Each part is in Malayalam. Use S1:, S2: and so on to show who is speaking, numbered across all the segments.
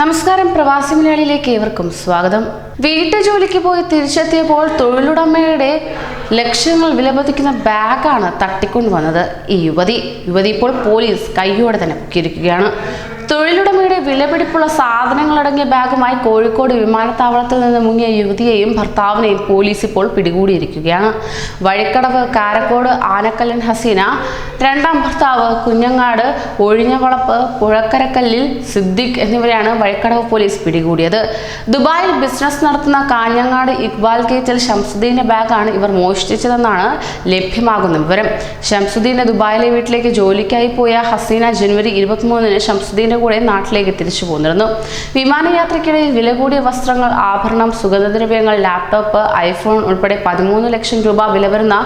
S1: നമസ്കാരം പ്രവാസി മലയാളിയിലേക്ക് ഏവർക്കും സ്വാഗതം. വീട്ടുജോലിക്ക് പോയി തിരിച്ചെത്തിയപ്പോൾ തൊഴിലുടമയുടെ ലക്ഷ്യങ്ങൾ വിലപതിക്കുന്ന ബാഗാണ് തട്ടിക്കൊണ്ടുവന്നത്. ഈ യുവതി യുവതി ഇപ്പോൾ പോലീസ് കയ്യോടെ തന്നെ പൊക്കിയിരിക്കുകയാണ് തൊഴിലുടമയുടെ വിലപിടിപ്പുള്ള സാധനങ്ങളടങ്ങിയ ബാഗുമായി കോഴിക്കോട് വിമാനത്താവളത്തിൽ നിന്ന് മുങ്ങിയ യുവതിയെയും ഭർത്താവിനെയും പോലീസ് ഇപ്പോൾ പിടികൂടിയിരിക്കുകയാണ്. വഴിക്കടവ് കാരക്കോട് ആനക്കല്ലൻ ഹസീന രണ്ടാം ഭർത്താവ് കുഞ്ഞങ്ങാട് ഒഴിഞ്ഞവളപ്പ് പുഴക്കരക്കല്ലിൽ സിദ്ദിഖ് എന്നിവരെയാണ് വഴിക്കടവ് പോലീസ് പിടികൂടിയത്. ദുബായിൽ ബിസിനസ് നടത്തുന്ന കാഞ്ഞങ്ങാട് ഇക്ബാൽ കേച്ചൽ ഷംസുദ്ദീന്റെ ബാഗാണ് ഇവർ മോഷ്ടിച്ചതെന്നാണ് ലഭ്യമാകുന്ന വിവരം. ഷംസുദ്ദീന്റെ ദുബായിലെ വീട്ടിലേക്ക് ജോലിക്കായി പോയ ഹസീന ജനുവരി ഇരുപത്തിമൂന്നിന് ഷംസുദ്ദീന്റെ കൂടെ നാട്ടിലേക്ക് തിരിച്ചു പോന്നിരുന്നു. വിമാനയാത്രയ്ക്കിടയിൽ വില കൂടിയ വസ്ത്രങ്ങൾ ആഭരണം സുഗന്ധദ്രവ്യങ്ങൾ ലാപ്ടോപ്പ് ഐഫോൺ ഉൾപ്പെടെ പതിമൂന്ന് ലക്ഷം രൂപ വില വരുന്ന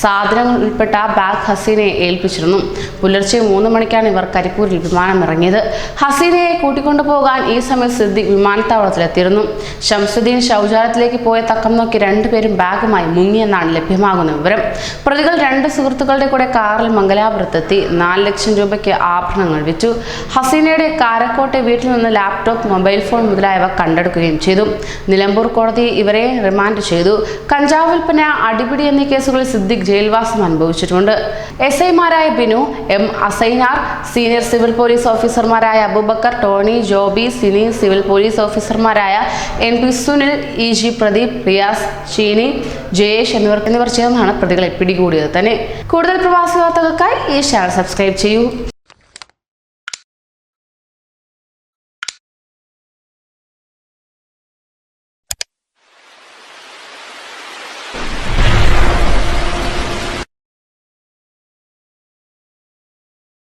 S1: സാധനങ്ങൾ ഉൾപ്പെട്ട ബാഗ് ഹസീനയെ ഏൽപ്പിച്ചിരുന്നു. പുലർച്ചെ മൂന്ന് മണിക്കാണ് ഇവർ കരിപ്പൂരിൽ വിമാനം ഇറങ്ങിയത്. ഹസീനയെ കൂട്ടിക്കൊണ്ടുപോകാൻ ഈ സമയം സിദ്ദിഖ് വിമാനത്താവളത്തിലെത്തിയിരുന്നു. ഷംസുദ്ദീൻ ശൗചാലയത്തിലേക്ക് പോയ തക്കം നോക്കി രണ്ടുപേരും ബാഗുമായി മുങ്ങിയെന്നാണ് ലഭ്യമാകുന്ന വിവരം. പ്രതികൾ രണ്ട് സുഹൃത്തുക്കളുടെ കൂടെ കാറിൽ മംഗലാപുരത്തെത്തി. നാല് ലക്ഷം രൂപയ്ക്ക് ആഭരണങ്ങൾ വിറ്റു. ഹസീനയുടെ കാരക്കോട്ടെ വീട്ടിൽ നിന്ന് ലാപ്ടോപ്പ് മൊബൈൽ ഫോൺ മുതലായവ കണ്ടെടുക്കുകയും ചെയ്തു. നിലമ്പൂർ കോടതി ഇവരെ റിമാൻഡ് ചെയ്തു. കഞ്ചാവ് വിൽപ്പന അടിപിടി എന്നീ കേസുകളിൽ സിദ്ദിഖ് ജയിൽവാസം അനുഭവിച്ചിട്ടുണ്ട്. എസ് ഐമാരായ Binu M Asainar senior civil police ഓഫീസർമാരായ അബൂബക്കർ ടോണി ജോബി സിനി സിവിൽ പോലീസ് ഓഫീസർമാരായ N P Sunil E G Pradeep Riyas Cheeni Jayesh എന്നിവർ എന്നിവർ ചേർന്നാണ് പ്രതികളെ പിടികൂടിയത് തന്നെ. കൂടുതൽ പ്രവാസി വാർത്തകൾക്കായി ഈ ചാനൽ സബ്സ്ക്രൈബ് ചെയ്യൂ.